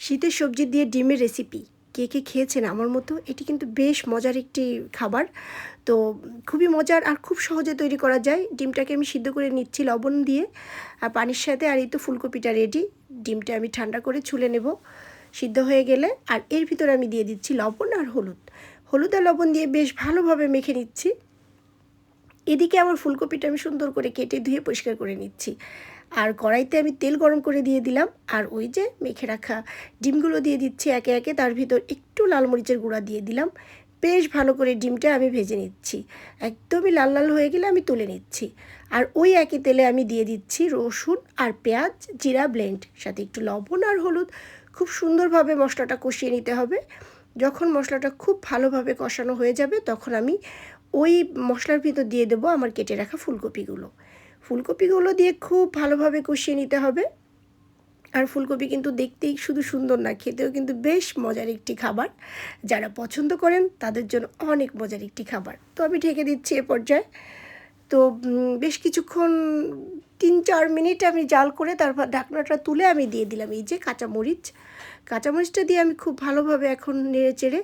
শীতের সবজি দিয়ে ডিমের রেসিপি কে কে খেয়েছেন আমার মতো? এটি কিন্তু বেশ মজার একটি খাবার। তো খুবই মজার আর খুব সহজে তৈরি করা যায়। ডিমটাকে আমি সিদ্ধ করে নিচ্ছি লবণ দিয়ে। আর পানির সাথে আর এই তো ফুলকপিটা রেডি ডিমটা আমি ঠান্ডা করে ছুলে নেব। সিদ্ধ হয়ে গেলে আর এর ভিতরে আমি দিয়ে দিচ্ছি লবণ আর হলুদ। হলুদ আর লবণ দিয়ে বেশ ভালোভাবে মেখে নিচ্ছি। এদিকে আমার ফুলকপিটা আমি সুন্দর করে কেটে ধুয়ে পরিষ্কার করে নিচ্ছি। আর কড়াইতে আমি তেল গরম করে দিয়ে দিলাম, আর ওই যে মেখে রাখা ডিমগুলো দিয়ে দিচ্ছি একে একে, তার ভিতর একটু লাল মরিচের গুঁড়া দিয়ে দিলাম। বেশ ভালো করে ডিমটা আমি ভেজে নিচ্ছি। একদমই লাল লাল হয়ে গেলে আমি তুলে নিচ্ছি। আর ওই একই তেলে আমি দিয়ে দিচ্ছি রসুন আর পেঁয়াজ, জিরা ব্লেন্ড, সাথে একটু লবণ আর হলুদ। খুব সুন্দরভাবে মশলাটা কষিয়ে নিতে হবে। যখন মশলাটা খুব ভালোভাবে কষানো হয়ে যাবে, তখন আমি ওই মশলার ভিতর দিয়ে দেবো আমার কেটে রাখা ফুলকপিগুলো। ফুলকপিগুলো দিয়ে খুব ভালোভাবে কষিয়ে নিতে হবে। আর ফুলকপি কিন্তু দেখতেই শুধু সুন্দর না, খেতেও কিন্তু বেশ মজার একটি খাবার। যারা পছন্দ করেন তাদের জন্য অনেক মজার একটি খাবার। তো আমি ঢেকে দিচ্ছি এ পর্যায়ে। তো বেশ কিছুক্ষণ, তিন চার মিনিট আমি জাল করে তারপর ঢাকনাটা তুলে আমি দিয়ে দিলাম। এই যে কাঁচামরিচ, কাঁচামরিচটা দিয়ে আমি খুব ভালোভাবে এখন নেড়ে চেড়ে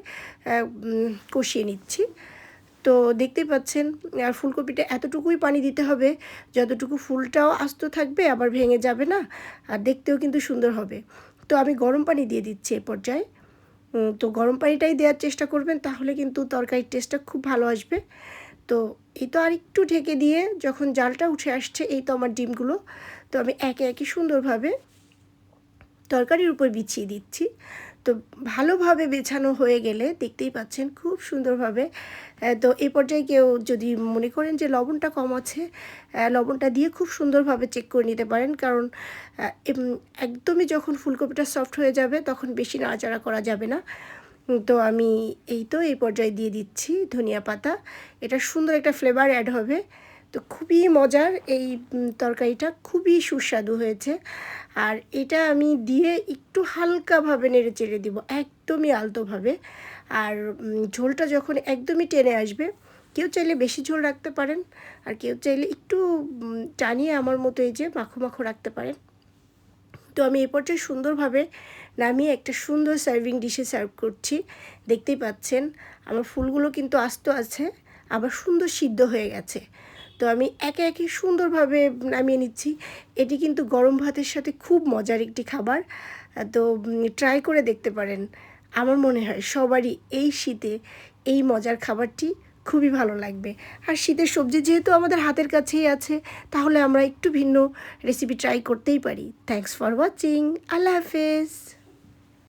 কষিয়ে নিচ্ছি। তো দেখতেই পাচ্ছেন, আর ফুলকপিটা এতটুকুই পানি দিতে হবে যতটুকু ফুলটাও আস্ত থাকবে আবার ভেঙে যাবে না, আর দেখতেও কিন্তু সুন্দর হবে। তো আমি গরম পানি দিয়ে দিচ্ছি এ পর্যায়ে। তো গরম পানিটাই দেওয়ার চেষ্টা করবেন, তাহলে কিন্তু তরকারির টেস্টটা খুব ভালো আসবে। তো এই তো আর একটু ঢেকে দিয়ে যখন জালটা উঠে আসছে, এই তো আমার ডিমগুলো, তো আমি একে একে সুন্দরভাবে তরকারির উপর বিছিয়ে দিচ্ছি। তো ভালোভাবে বেছানো হয়ে গেলে দেখতেই পাচ্ছেন খুব সুন্দরভাবে তো এই পর্যায়ে কেউ যদি মনে করেন যে লবণটা কম আছে লবণটা দিয়ে খুব সুন্দরভাবে চেক করে নিতে পারেন। কারণ একদমই যখন ফুলকপিটা সফট হয়ে যাবে তখন বেশি নাড়াচাড়া করা যাবে না। তো আমি এই তো এই পর্যায়ে দিয়ে দিচ্ছি ধনিয়া পাতা। এটা সুন্দর একটা ফ্লেভার অ্যাড হবে। তো খুবই মজার এই তরকারিটা। খুবই সুস্বাদু হয়েছে। আর এটা আমি দিয়ে একটু হালকাভাবে নেড়ে চেড়ে দিব, একদমই আলতোভাবে। আর ঝোলটা যখন একদমই টেনে আসবে, কেউ চাইলে বেশি ঝোল রাখতে পারেন। আর কেউ চাইলে একটু টানিয়ে আমার মতো এই যে মাখো মাখো রাখতে পারেন। তো আমি এই পর্যায়ে সুন্দরভাবে নামিয়ে একটা সুন্দর সার্ভিং ডিশে সার্ভ করছি। দেখতেই পাচ্ছেন, আমার ফুলগুলো কিন্তু আস্ত আছে, আবার সুন্দর সিদ্ধ হয়ে গেছে। তো আমি একে একে সুন্দরভাবে নামিয়ে নিচ্ছি। এটি কিন্তু গরম ভাতের সাথে খুব মজার একটি খাবার। তো ট্রাই করে দেখতে পারেন। আমার মনে হয় সবারই এই শীতে এই মজার খাবারটি খুবই ভালো লাগবে। আর শীতের সবজি যেহেতু আমাদের হাতের কাছেই আছে, তাহলে আমরা একটু ভিন্ন রেসিপি ট্রাই করতেই পারি। থ্যাংকস ফর ওয়াচিং আল্লাহ হাফেজ।